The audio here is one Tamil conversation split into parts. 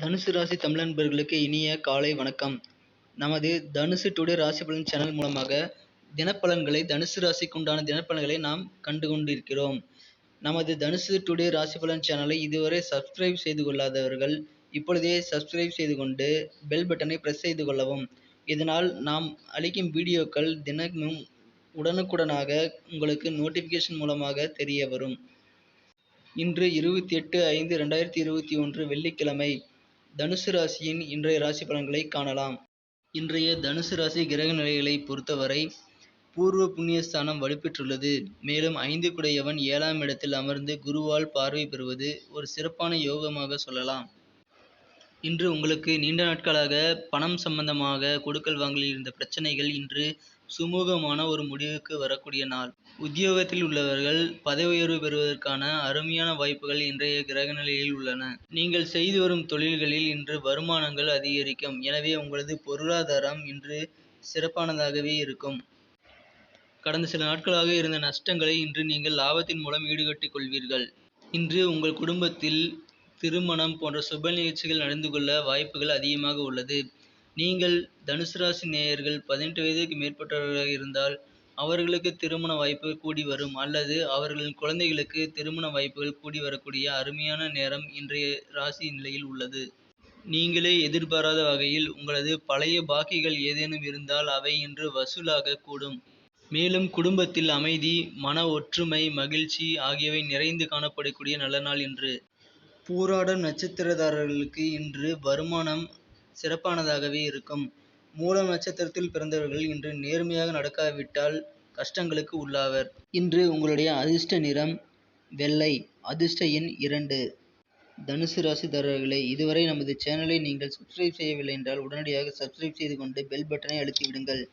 தனுசு ராசி தமிழ் நண்பர்களுக்கு இனிய காலை வணக்கம். நமது தனுசு டுடே ராசி பலன் சேனல் மூலமாக தினப்பலன்களை தனுசு ராசிக்கு உண்டான தினப்பலன்களை நாம் கண்டு கொண்டிருக்கிறோம் நமது தனுசு டுடே ராசி பலன் சேனலை இதுவரை சப்ஸ்கிரைப் செய்து கொள்ளாதவர்கள் இப்பொழுதே சப்ஸ்கிரைப் செய்து கொண்டு பெல் பட்டனை பிரஸ் செய்து கொள்ளவும். இதனால் நாம் அளிக்கும் வீடியோக்கள் தினமும் உடனுக்குடனாக உங்களுக்கு நோட்டிஃபிகேஷன் மூலமாக தெரிய வரும். இன்று இருபத்தி எட்டு ஐந்து ரெண்டாயிரத்தி இருபத்தி ஒன்று வெள்ளிக்கிழமை. தனுசு ராசியின் இன்றைய ராசி பலன்களை காணலாம். இன்றைய தனுசு ராசி கிரக நிலைகளை பொறுத்தவரை பூர்வ புண்ணியஸ்தானம் வலுப்பெற்றுள்ளது. மேலும் ஐந்து குடையவன் ஏழாம் இடத்தில் அமர்ந்து குருவால் பார்வை பெறுவது ஒரு சிறப்பான யோகமாக சொல்லலாம். இன்று உங்களுக்கு நீண்ட நாட்களாக பணம் சம்பந்தமாக கொடுக்கல் வாங்கலில் இருந்த பிரச்சனைகள் இன்று சுமூகமான ஒரு முடிவுக்கு வரக்கூடிய நாள். உத்தியோகத்தில் உள்ளவர்கள் பதவி உயர்வு பெறுவதற்கான அருமையான வாய்ப்புகள் இன்றைய கிரக நிலையில் உள்ளன. நீங்கள் செய்து வரும் தொழில்களில் இன்று வருமானங்கள் அதிகரிக்கும். எனவே உங்களது பொருளாதாரம் இன்று சிறப்பானதாகவே இருக்கும். கடந்த சில நாட்களாக இருந்த நஷ்டங்களை இன்று நீங்கள் லாபத்தின் மூலம் ஈடுகட்டிக் கொள்வீர்கள். இன்று உங்கள் குடும்பத்தில் திருமணம் போன்ற சுப நிகழ்ச்சிகள் நடந்து கொள்ள வாய்ப்புகள் அதிகமாக உள்ளது. நீங்கள் தனுசு ராசி நேயர்கள் பதினெட்டு வயதுக்கு மேற்பட்டவர்களாக இருந்தால் அவர்களுக்கு திருமண வாய்ப்பு கூடி வரும். அல்லது அவர்களின் குழந்தைகளுக்கு திருமண வாய்ப்புகள் கூடி வரக்கூடிய அருமையான நேரம் இன்றைய ராசி நிலையில் உள்ளது. நீங்களே எதிர்பாராத வகையில் உங்களது பழைய பாக்கிகள் ஏதேனும் இருந்தால் அவை இன்று வசூலாக கூடும். மேலும் குடும்பத்தில் அமைதி மன ஒற்றுமை மகிழ்ச்சி ஆகியவை நிறைந்து காணப்படக்கூடிய நல்ல நாள் இன்று. பூராடம் நட்சத்திரதாரர்களுக்கு இன்று வருமானம் சிறப்பானதாகவே இருக்கும். மூலம் நட்சத்திரத்தில் பிறந்தவர்கள் இன்று நேர்மையாக நடக்காவிட்டால் கஷ்டங்களுக்கு உள்ளாவர். இன்று உங்களுடைய அதிர்ஷ்ட நிறம் வெள்ளை அதிர்ஷ்ட எண் இரண்டு. தனுசு ராசிதாரர்களே இதுவரை நமது சேனலை நீங்கள் சப்ஸ்கிரைப் செய்யவில்லை என்றால் உடனடியாக சப்ஸ்கிரைப் செய்து கொண்டு பெல் பட்டனை அழுத்தி விடுங்கள்.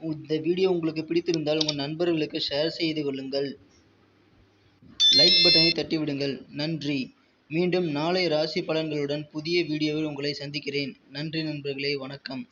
இந்த வீடியோ உங்களுக்கு பிடித்திருந்தால் உங்கள் நண்பர்களுக்கு ஷேர் செய்து கொள்ளுங்கள். லைக் பட்டனை தட்டிவிடுங்கள் நன்றி. மீண்டும் நாளை ராசி பலன்களுடன் புதிய வீடியோவில் உங்களை சந்திக்கிறேன். நன்றி நண்பர்களே வணக்கம்.